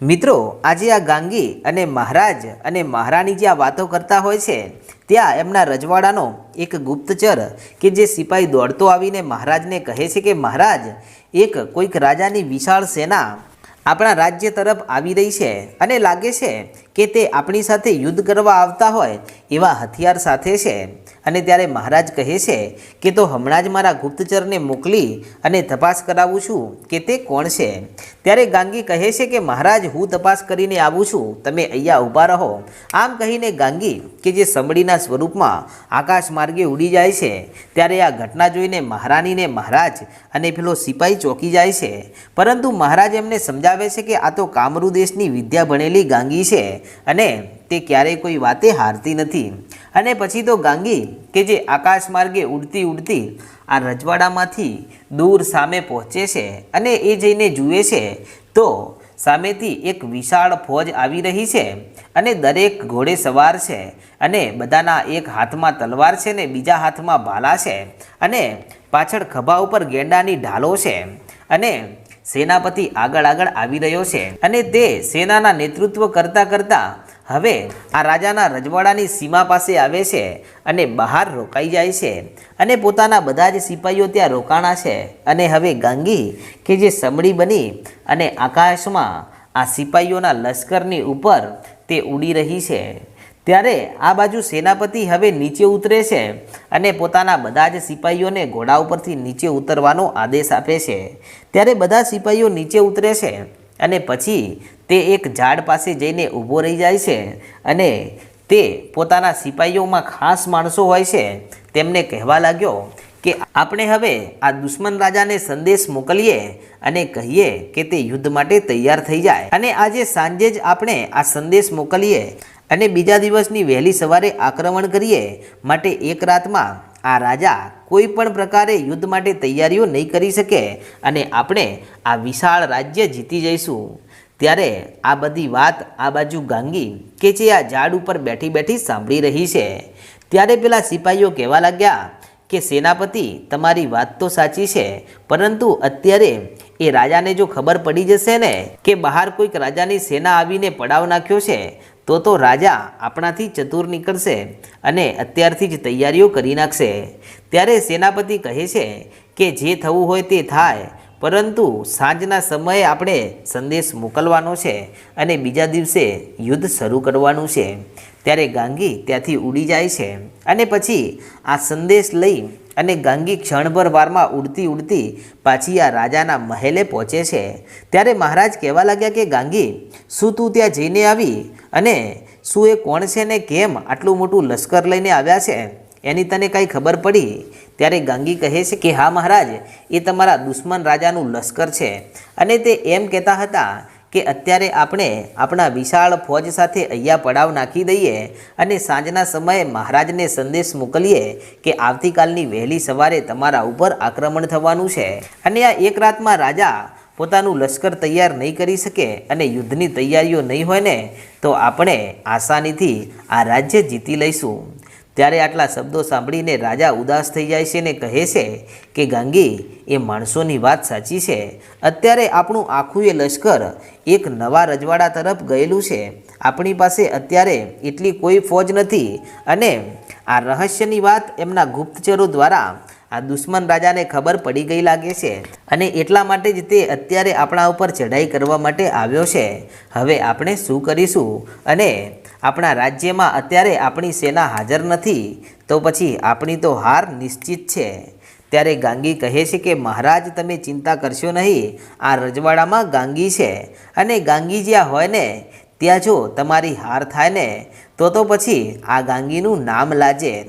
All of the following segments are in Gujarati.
મિત્રો, આજે આ ગાંગી અને મહારાજ અને મહારાણી જે આ વાતો કરતા હોય છે, ત્યાં એમના રજવાડાનો એક ગુપ્તચર કે જે સિપાહી દોડતો આવીને મહારાજને કહે છે કે, મહારાજ, એક કોઈક રાજાની વિશાળ સેના આપણા રાજ્ય તરફ આવી રહી છે અને લાગે છે કે તે આપણી સાથે યુદ્ધ કરવા આવતા હોય એવા હથિયાર સાથે છે. અને ત્યારે મહારાજ કહે છે કે તો હમણાં જ મારા ગુપ્તચરને મોકલી અને તપાસ કરાવું છું કે તે કોણ છે. ત્યારે ગાંગી કહે છે કે, મહારાજ, હું તપાસ કરીને આવું છું. તમે અહીંયા ઊભા રહો. આમ કહીને ગાંગી, કે જે સમડીના સ્વરૂપમાં આકાશ માર્ગે ઉડી જાય છે, ત્યારે આ ઘટના જોઈને મહારાણીને મહારાજ અને પેલો સિપાહી ચોંકી જાય છે. પરંતુ મહારાજ એમને સમજાવે છે કે આ તો કામરૂ દેશની વિદ્યા ભણેલી ગાંગી છે અને તે ક્યારેય કોઈ વાતે હારતી નથી. અને પછી તો ગાંગી કે જે આકાશ માર્ગે ઉડતી ઉડતી આ રજવાડામાંથી દૂર સામે પહોંચે છે અને એ જઈને જુએ છે, તો સામેથી એક વિશાળ ફોજ આવી રહી છે અને દરેક ઘોડે સવાર છે અને બધાના એક હાથમાં તલવાર છે ને બીજા હાથમાં ભાલા છે અને પાછળ ખભા ઉપર ગેંડાની ઢાલો છે અને સેનાપતિ આગળ આગળ આવી રહ્યો છે અને તે સેનાના નેતૃત્વ કરતાં કરતા હવે આ રાજાના રજવાડાની સીમા પાસે આવે છે અને બહાર રોકાઈ જાય છે અને પોતાના બધા જ સિપાહીઓ ત્યાં રોકાણા છે. અને હવે ગાંગી કે જે સમડી બની અને આકાશમાં આ સિપાહીઓના લશ્કરની ઉપર તે ઉડી રહી છે. ત્યારે આ બાજુ સેનાપતિ હવે નીચે ઉતરે છે અને પોતાના બધા જ સિપાહીઓને ઘોડા ઉપરથી નીચે ઉતરવાનો આદેશ આપે છે. ત્યારે બધા સિપાહીઓ નીચે ઉતરે છે અને પછી તે એક ઝાડ પાસે જઈને ઊભો રહી જાય છે અને તે પોતાના સિપાહીઓમાં ખાસ માણસો હોય છે. તેમને કહેવા લાગ્યો કે, આપણે હવે આ દુશ્મન રાજાને સંદેશ મોકલીએ અને કહીએ કે તે યુદ્ધ માટે તૈયાર થઈ જાય. અને આજે સાંજે જ આપણે આ સંદેશ મોકલીએ અને બીજા દિવસની વહેલી સવારે આક્રમણ કરીએ માટે એક રાતમાં આ રાજા કોઈ પણ પ્રકારે યુદ્ધ માટે તૈયારીઓ નહીં કરી શકે અને આપણે આ વિશાળ રાજ્ય જીતી જઈશું. ત્યારે આ બધી વાત આ બાજુ ગાંગી કે જે આ ઝાડ ઉપર બેઠી બેઠી સાંભળી રહી છે. ત્યારે પેલા સિપાહીઓ કહેવા લાગ્યા કે, સેનાપતિ, તમારી વાત તો સાચી છે, પરંતુ અત્યારે એ રાજાને જો ખબર પડી જશે ને કે બહાર કોઈક રાજાની સેના આવીને પડાવ નાખ્યો છે, તો તો રાજા આપણાથી ચતુર નીકળશે અને અત્યારથી જ તૈયારીઓ કરી નાખશે. ત્યારે સેનાપતિ કહે છે કે, જે થવું હોય તે થાય પરંતુ સાંજના સમયે આપણે સંદેશ મોકલવાનો છે અને બીજા દિવસે યુદ્ધ શરૂ કરવાનું છે. ત્યારે ગાંગી ત્યાંથી ઉડી જાય છે અને પછી આ સંદેશ લઈ અને ગાંગી ક્ષણભર વારમાં ઉડતી ઉડતી પાછી આ રાજાના મહેલે પહોંચે છે. ત્યારે મહારાજ કહેવા લાગ્યા કે, ગાંગી, શું તું ત્યાં જઈને આવી? અને શું એ કોણ છે ને કેમ આટલું મોટું લશ્કર લઈને આવ્યા છે? એની તને કાંઈ ખબર પડી? ત્યારે ગાંગી કહે છે કે, હા મહારાજ, એ તમારા દુશ્મન રાજાનું લશ્કર છે. અને તે એમ કહેતા હતા કે, અત્યારે આપણે આપણા વિશાળ ફોજ સાથે અહીંયા પડાવ નાખી દઈએ અને સાંજના સમયે મહારાજને સંદેશ મોકલીએ કે, આવતીકાલની વહેલી સવારે તમારા ઉપર આક્રમણ થવાનું છે. અને આ એક રાતમાં રાજા પોતાનું લશ્કર તૈયાર નહીં કરી શકે અને યુદ્ધની તૈયારીઓ નહીં હોય ને, તો આપણે આસાનીથી આ રાજ્ય જીતી લઈશું. ત્યારે આટલા શબ્દો સાંભળીને રાજા ઉદાસ થઈ જાય છે ને કહે છે કે, ગાંગી, એ માણસોની વાત સાચી છે. અત્યારે આપણું આખું એ લશ્કર એક નવા રજવાડા તરફ ગયેલું છે. આપણી પાસે અત્યારે એટલી કોઈ ફોજ નથી અને આ રહસ્યની વાત એમના ગુપ્તચરો દ્વારા આ દુશ્મન રાજાને ખબર પડી ગઈ લાગે છે અને એટલા માટે જ તે અત્યારે આપણા ઉપર ચઢાઈ કરવા માટે આવ્યો છે. હવે આપણે શું કરીશું? અને આપણા રાજ્યમાં અત્યારે આપણી સેના હાજર નથી, તો પછી આપણી તો હાર નિશ્ચિત છે. ત્યારે ગાંગી કહે છે કે, મહારાજ, તમે ચિંતા કરશો નહીં, આ રજવાડામાં ગાંગી છે. અને ગાંગી જ્યાં હોય ને, ત્યાં જો તમારી હાર થાય ને, તો તો પછી આ ગાંગીનું નામ લાજે.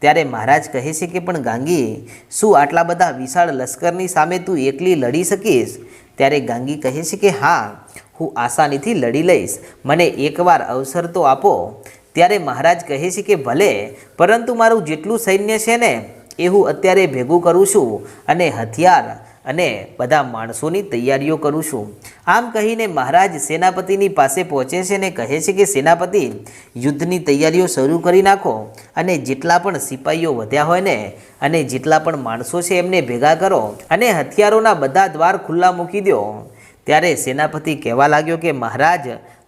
ત્યારે મહારાજ કહે છે કે, પણ ગાંગી, શું આટલા બધા વિશાળ લશ્કરની સામે તું એકલી લડી શકીશ? ત્યારે ગાંગી કહે છે કે, હા હું આસાનીથી લડી લઈશ. મને એકવાર અવસર તો આપો. ત્યારે મહારાજ કહે છે કે ભલે, પરંતુ મારું જેટલું સૈન્ય છે ને, એ હું અત્યારે ભેગું કરું છું અને હથિયાર અને બધા માણસોની તૈયારીઓ કરું છું. આમ કહીને મહારાજ સેનાપતિની પાસે પહોંચે છે ને કહે છે કે, સેનાપતિ, યુદ્ધની તૈયારીઓ શરૂ કરી નાખો અને જેટલા પણ સિપાહીઓ વધ્યા હોય ને, અને જેટલા પણ માણસો છે એમને ભેગા કરો અને હથિયારોના બધા દ્વાર ખુલ્લા મૂકી દો. ત્યારે સેનાપતિ કહેવા લાગ્યો કે, મહારાજ,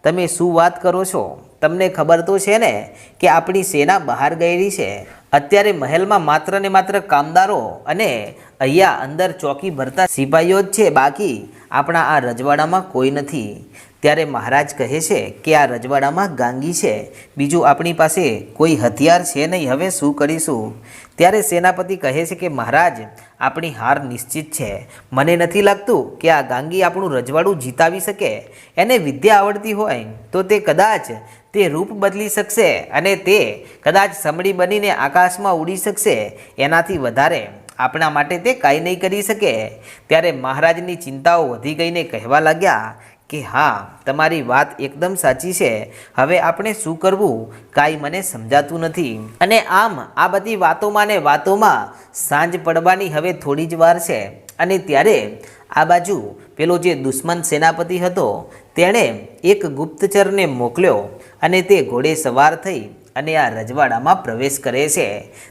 તમે શું વાત કરો છો? તમને ખબર તો છે ને કે આપણી સેના બહાર ગયેલી છે. અત્યારે મહેલમાં માત્ર ને માત્ર કામદારો અને અહીંયા અંદર ચોકી ભરતા સિપાહીઓ જ છે. બાકી આપણા આ રજવાડામાં કોઈ નથી. ત્યારે મહારાજ કહે છે કે આ રજવાડામાં ગાંગી છે. બીજું આપણી પાસે કોઈ હથિયાર છે નહીં. હવે શું કરીશું? ત્યારે સેનાપતિ કહે છે કે મહારાજ, આપણી હાર નિશ્ચિત છે. મને નથી લાગતું કે આ ગાંગી આપણું રજવાડું જીતાવી શકે. એને વિદ્યા આવડતી હોય તો તે કદાચ તે રૂપ બદલી શકશે અને તે કદાચ સમડી બનીને આકાશમાં ઉડી શકશે. એનાથી વધારે આપણા માટે તે કાંઈ નહીં કરી શકે. ત્યારે મહારાજની ચિંતાઓ વધી ગઈને કહેવા લાગ્યા કે હા, તમારી વાત એકદમ સાચી છે. હવે આપણે શું કરવું? કાંઈ મને સમજાતું નથી. અને આમ, આ બધી વાતોમાં ને વાતોમાં સાંજ પડવાની હવે થોડી જ વાર છે. અને ત્યારે આ બાજુ પેલો જે દુશ્મન સેનાપતિ હતો, તેણે એક ગુપ્તચરને મોકલ્યો અને તે ઘોડે સવાર થઈ અને આ રજવાડામાં પ્રવેશ કરે છે.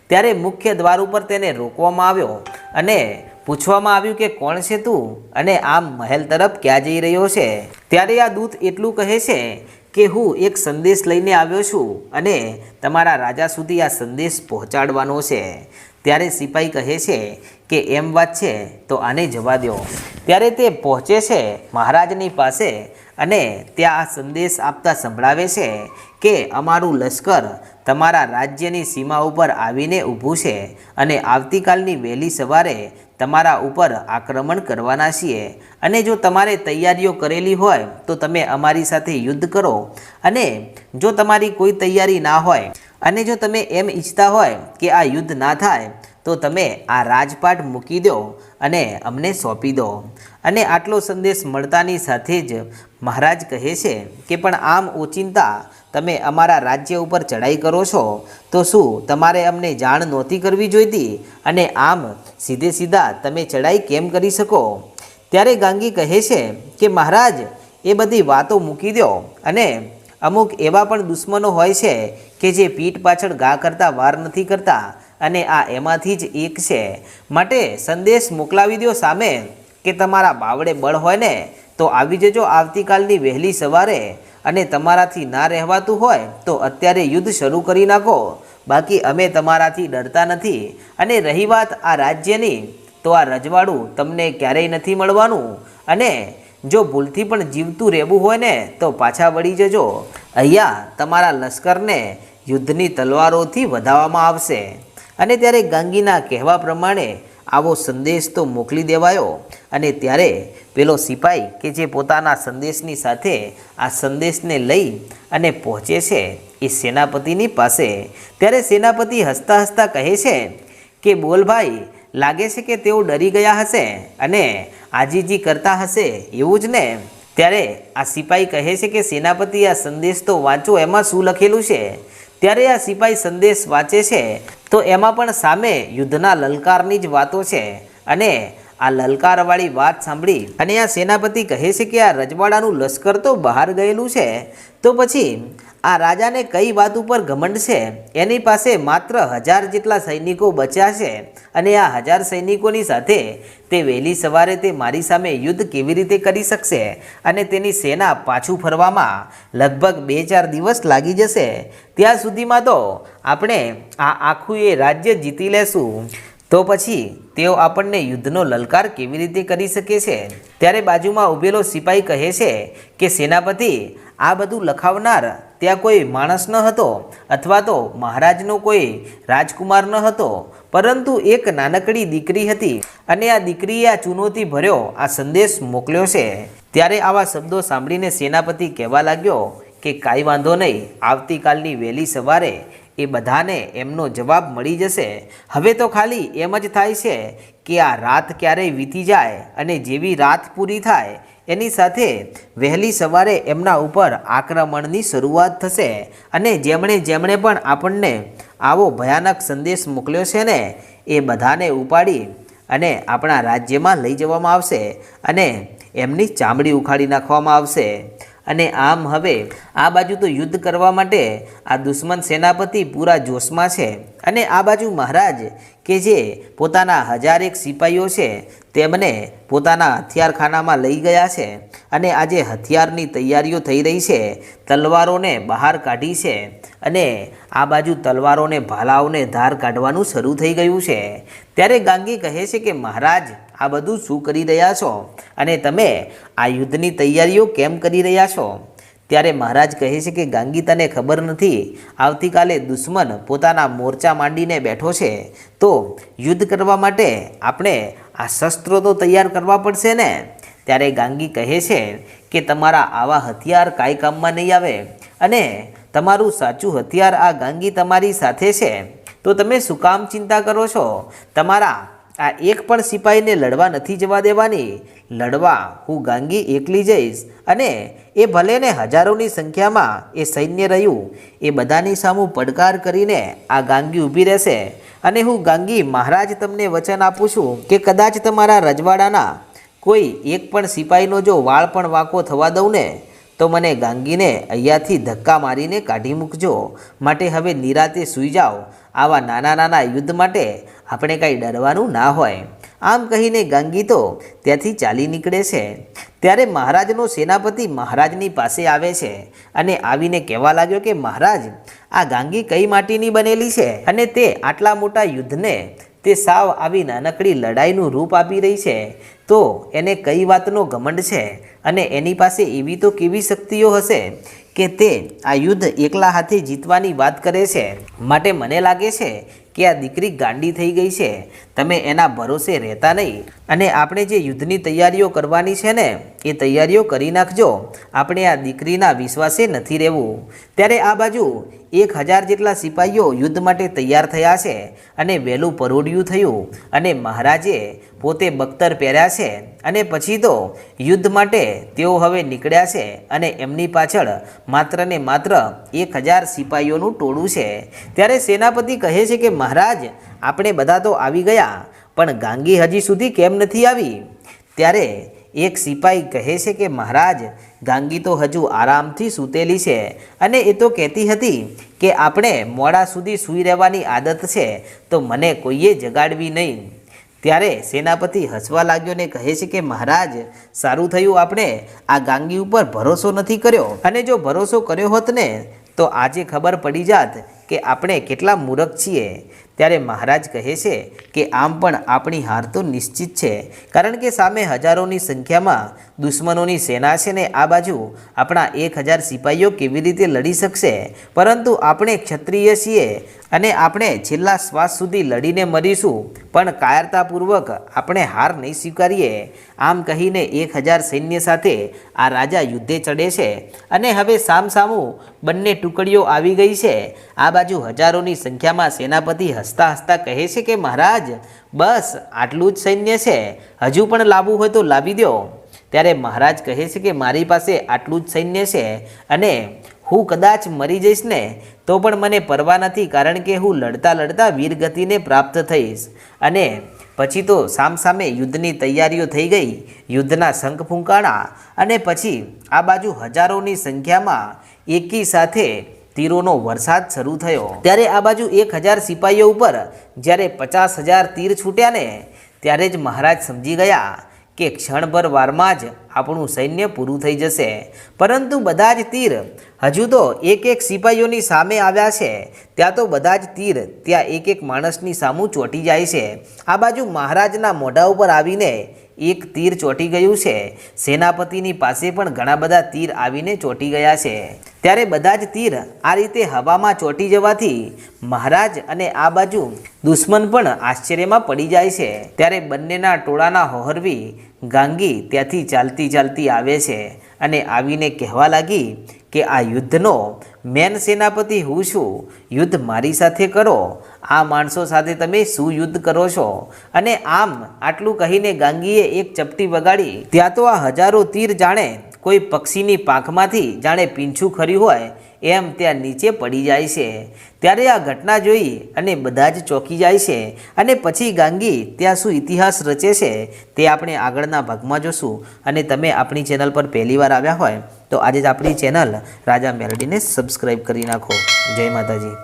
ત્યારે મુખ્ય દ્વાર ઉપર તેને રોકવામાં આવ્યો અને પૂછવામાં આવ્યું કે કોણ છે તું અને આમ મહેલ તરફ ક્યાં જઈ રહ્યો છે? ત્યારે આ દૂત એટલું કહે છે કે હું એક સંદેશ લઈને આવ્યો છું અને તમારા રાજા સુધી આ સંદેશ પહોંચાડવાનો છે. ત્યારે સિપાઈ કહે છે કે એમ વાત છે, તો આને જવા દો. ત્યારે તે પહોંચે છે મહારાજની પાસે અને ત્યાં આ સંદેશ આપતા સંભળાવે છે કે અમારું લશ્કર તમારા રાજ્યની સીમા ઉપર આવીને ઊભું છે અને આવતીકાલની વહેલી સવારે તમારા ઉપર આક્રમણ કરવાના છીએ. અને જો તમારે તૈયારીઓ કરેલી હોય, તો તમે અમારી સાથે યુદ્ધ કરો. અને જો તમારી કોઈ તૈયારી ના હોય અને જો તમે એમ ઈચ્છતા હોય કે આ યુદ્ધ ના થાય, તો તમે આ રાજપાટ મૂકી દો અને અમને સોંપી દો. અને આટલો સંદેશ મળતાની સાથે જ મહારાજ કહે છે કે, પણ આમ ઓચિંતા તમે અમારા રાજ્ય ઉપર ચડાઈ કરો છો, તો શું તમારે અમને જાણ નહોતી કરવી જોઈતી? અને આમ સીધે સીધા તમે ચડાઈ કેમ કરી શકો? ત્યારે ગાંગી કહે છે કે, મહારાજ, એ બધી વાતો મૂકી દો અને અમુક એવા પણ દુશ્મનો હોય છે કે જે પીઠ પાછળ ઘા કરતા વાર નથી કરતા અને આ એમાંથી જ એક છે. માટે સંદેશ મોકલાવી દો સામે કે તમારા બાવડે બળ હોય ને તો આવી જજો આવતીકાલની વહેલી સવારે અને તમારાથી ના રહેવાતું હોય તો અત્યારે યુદ્ધ શરૂ કરી નાખો. બાકી અમે તમારાથી ડરતા નથી અને રહી વાત આ રાજ્યની, તો આ રજવાડું તમને ક્યારેય નથી મળવાનું. અને જો ભૂલથી પણ જીવતું રહેવું હોય ને, તો પાછા વળી જજો. અહીંયા તમારા લશ્કરને યુદ્ધની તલવારોથી વધાવવામાં આવશે. અને ત્યારે ગાંગીના કહેવા પ્રમાણે આવો સંદેશ તો મોકલી દેવાયો. અને ત્યારે પેલો સિપાઈ કે જે પોતાના સંદેશની સાથે આ સંદેશને લઈ અને પહોંચે છે એ સેનાપતિની પાસે. ત્યારે સેનાપતિ હસતા હસતા કહે છે કે, બોલ ભાઈ લાગે છે કે તેઓ ડરી ગયા હશે અને આજીજી કરતા હશે એવું જ ને? ત્યારે આ સિપાઈ કહે છે કે સેનાપતિ આ સંદેશ તો વાંચો, એમાં શું લખેલું છે? ત્યારે આ સિપાઈ સંદેશ વાંચે છે, તો એમાં પણ સામે યુદ્ધના લલકારની જ વાતો છે અને આ લલકારવાળી વાત સાંભળી અને આ સેનાપતિ કહે છે કે આ રજવાડાનું લશ્કર તો બહાર ગયેલું છે, તો પછી આ રાજાને કઈ વાત ઉપર ઘમંડ છે? એની પાસે માત્ર હજાર જેટલા સૈનિકો બચ્યા છે અને આ હજાર સૈનિકોની સાથે તે વહેલી સવારે તે મારી સામે યુદ્ધ કેવી રીતે કરી શકશે અને તેની સેના પાછું ફરવામાં લગભગ બે ચાર દિવસ લાગી જશે? ત્યાં સુધીમાં તો આપણે આ આખું એ રાજ્ય જીતી લેશું. તો પછી તેઓ આપણને યુદ્ધનો લલકાર કેવી રીતે કરી શકે છે? ત્યારે બાજુમાં ઊભેલો સિપાઈ કહે છે કે, સેનાપતિ, આ બધું લખાવનાર ત્યાં કોઈ માણસ ન હતો અથવા તો મહારાજનો કોઈ રાજકુમાર ન હતો. પરંતુ એક નાનકડી દીકરી હતી અને આ દીકરીએ આ ચૂનોથી ભર્યો, આ સંદેશ મોકલ્યો છે. ત્યારે આવા શબ્દો સાંભળીને સેનાપતિ કહેવા લાગ્યો કે કાંઈ વાંધો નહીં, આવતીકાલની વહેલી સવારે એ બધાને એમનો જવાબ મળી જશે. હવે તો ખાલી એમ જ થાય છે કે આ રાત ક્યારેય વીતી જાય અને જેવી રાત પૂરી થાય એની સાથે વહેલી સવારે એમના ઉપર આક્રમણની શરૂઆત થશે અને જેમણે જેમણે પણ આપણને આવો ભયાનક સંદેશ મોકલ્યો છે ને, એ બધાને ઉપાડી અને આપણા રાજ્યમાં લઈ જવામાં આવશે અને એમની ચામડી ઉખાડી નાખવામાં આવશે. અને આમ હવે આ બાજુ તો યુદ્ધ કરવા માટે આ દુશ્મન સેનાપતિ પૂરા જોશમાં છે. અને આ બાજુ મહારાજ કે જે પોતાના હજારેક સિપાહીઓ છે, તેમને પોતાના હથિયારખાનામાં લઈ ગયા છે અને આજે હથિયારની તૈયારીઓ થઈ રહી છે, તલવારોને બહાર કાઢી છે અને આ બાજુ તલવારોને, ભાલાઓને ધાર કાઢવાનું શરૂ થઈ ગયું છે. ત્યારે ગાંગી કહે છે કે, મહારાજ, આ બધું શું કરી રહ્યા છો? અને તમે આ યુદ્ધની તૈયારીઓ કેમ કરી રહ્યા છો? ત્યારે મહારાજ કહે છે કે, ગાંગી, તને ખબર નથી, આવતીકાલે દુશ્મન પોતાના મોરચા માંડીને બેઠો છે. તો યુદ્ધ કરવા માટે આપણે આ શસ્ત્રો તો તૈયાર કરવા પડશે ને? ત્યારે ગાંગી કહે છે કે, તમારા આવા હથિયાર કાંઈ કામમાં નહીં આવે. અને તમારું સાચું હથિયાર આ ગાંગી તમારી સાથે છે. તો તમે શું કામ ચિંતા કરો છો? તમારા આ એક પણ સિપાહીને લડવા નથી જવા દેવાની. લડવા, હું ગાંગી એકલી જઈશ. અને એ ભલે ને હજારોની સંખ્યામાં એ સૈન્ય રહ્યું. એ બધાની સામું પડકાર કરીને આ ગાંગી ઊભી રહેશે. અને હું ગાંગી મહારાજ તમને વચન આપું છું કે કદાચ તમારા રજવાડાના કોઈ એક પણ સિપાહીનો જો વાળ પણ વાંકો થવા દઉં ને તો મને ગાંગીને અહીંયાથી ધક્કા મારીને કાઢી મૂકજો. માટે હવે નિરાતે સૂઈ જાઓ. આવા નાના નાના યુદ્ધ માટે આપણે કાંઈ ડરવાનું ના હોય. આમ કહીને ગાંગી તો ત્યાંથી ચાલી નીકળે છે. ત્યારે મહારાજનો સેનાપતિ મહારાજની પાસે આવે છે અને આવીને કહેવા લાગ્યો કે મહારાજ, આ ગાંગી કઈ માટીની બનેલી છે? અને તે આટલા મોટા યુદ્ધને તે સાવ આવી નાનકડી લડાઈનું રૂપ આપી રહી છે. તો એને કઈ વાતનો ઘમંડ છે? અને એની પાસે એવી તો કેવી શક્તિઓ હશે કે તે આ યુદ્ધ એકલા હાથે જીતવાની વાત કરે છે? માટે મને લાગે છે કે આ દીકરી ગાંડી થઈ ગઈ છે. તમે એના ભરોસે રહેતા નહીં. અને આપણે જે યુદ્ધની તૈયારીઓ કરવાની છે ને, એ તૈયારીઓ કરી નાખજો. આપણે આ દીકરીના વિશ્વાસે નથી રહેવું. ત્યારે આ બાજુ એક હજાર જેટલા સિપાહીઓ યુદ્ધ માટે તૈયાર થયા છે અને વહેલું પરોડિયું થયું. અને મહારાજે પોતે બખ્તર પહેર્યા છે અને પછી તો યુદ્ધ માટે તેઓ હવે નીકળ્યા છે અને એમની પાછળ માત્ર ને માત્ર એક હજાર સિપાહીઓનું ટોળું છે. ત્યારે સેનાપતિ કહે છે કે મહારાજ આપણે બધા તો આવી ગયા, પણ ગાંગી હજી સુધી કેમ નથી આવી? ત્યારે એક સિપાહી કહે છે કે, મહારાજ, ગાંગી તો હજુ આરામથી સૂતેલી છે અને એ તો કહેતી હતી કે, આપણે મોડા સુધી સૂઈ રહેવાની આદત છે, તો મને કોઈએ જગાડવી નહીં. ત્યારે સેનાપતિ હસવા લાગ્યો ને કહે છે કે, મહારાજ, સારું થયું આપણે આ ગાંગી ઉપર ભરોસો નથી કર્યો. અને જો ભરોસો કર્યો હોત ને, તો આજે ખબર પડી જાત કે, આપણે કેટલા મૂર્ખ છીએ. ત્યારે મહારાજ કહે છે કે આમ પણ આપણી હાર તો નિશ્ચિત છે, કારણ કે સામે હજારોની સંખ્યામાં દુશ્મનોની સેના છે ને આ બાજુ આપણા એક હજાર સિપાહીઓ કેવી રીતે લડી શકશે? પરંતુ આપણે ક્ષત્રિય છીએ અને આપણે છેલ્લા શ્વાસ સુધી લડીને મરીશું, પણ કાયરતાપૂર્વક આપણે હાર નહીં સ્વીકારીએ. આમ કહીને એક હજાર સૈન્ય સાથે આ રાજા યુદ્ધે ચડે છે અને હવે સામસામું બંને ટુકડીઓ આવી ગઈ છે. આ બાજુ હજારોની સંખ્યામાં સેનાપતિ હસતા હસતા કહે છે કે, મહારાજ, બસ આટલું જ સૈન્ય છે. હજુ પણ લાવવું હોય તો લાવી દો. ત્યારે મહારાજ કહે છે કે, મારી પાસે આટલું જ સૈન્ય છે અને હું કદાચ મરી જઈશ ને, તો પણ મને પરવા નથી, કારણ કે હું લડતા લડતા વીરગતિને પ્રાપ્ત થઈશ. અને પછી તો સામસામે યુદ્ધની તૈયારીઓ થઈ ગઈ, યુદ્ધના શંખ ફૂંકાણા અને પછી આ બાજુ હજારોની સંખ્યામાં એકી સાથે તીરોનો વરસાદ શરૂ થયો. ત્યારે આ બાજુ એક હજાર સિપાહીઓ ઉપર જ્યારે પચાસ હજાર તીર છૂટ્યા ને, ત્યારે જ મહારાજ સમજી ગયા કે ક્ષણભર વારમાં જ આપણું સૈન્ય પૂરું થઈ જશે. પરંતુ બધા જ તીર હજુ તો એક એક સિપાહીઓની સામે આવ્યા છે. ત્યાં તો બધા જ તીર ત્યાં એક એક માણસની સામું ચોંટી જાય છે. આ બાજુ મહારાજના મોઢા ઉપર આવીને એક તીર ચોંટી ગયું છે. સેનાપતિની પાસે પણ ઘણા બધા તીર આવીને ચોંટી ગયા છે. ત્યારે બધા જ તીર આ રીતે હવામાં ચોંટી જવાથી મહારાજ અને આ બાજુ દુશ્મન પણ આશ્ચર્યમાં પડી જાય છે. ત્યારે બંનેના ટોળાના હોહરવી ગાંગી ત્યાંથી ચાલતી ચાલતી આવે છે અને આવીને કહેવા લાગી કે આ યુદ્ધનો મેન સેનાપતિ હું છું. યુદ્ધ મારી સાથે કરો. આ માણસો સાથે તમે શું યુદ્ધ કરો છો. અને આમ આટલું કહીને ગાંગીએ એક ચપટી વગાડી. ત્યાં તો આ હજારો તીર જાણે કોઈ પક્ષીની પાંખમાંથી જાણે પીંછું ખર્યું હોય, એમ ત્યાં નીચે પડી જાય છે. ત્યારે આ ઘટના જોઈ અને બધા જ ચોંકી જાય છે. અને પછી ગાંગી ત્યાં શું ઇતિહાસ રચે છે તે આપણે આગળના ભાગમાં જોશું. અને તમે આપણી ચેનલ પર પહેલીવાર આવ્યા હોય, તો આજે જ આપણી ચેનલ રાજા મેલડીને સબસ્ક્રાઈબ કરી નાખો. જય માતાજી.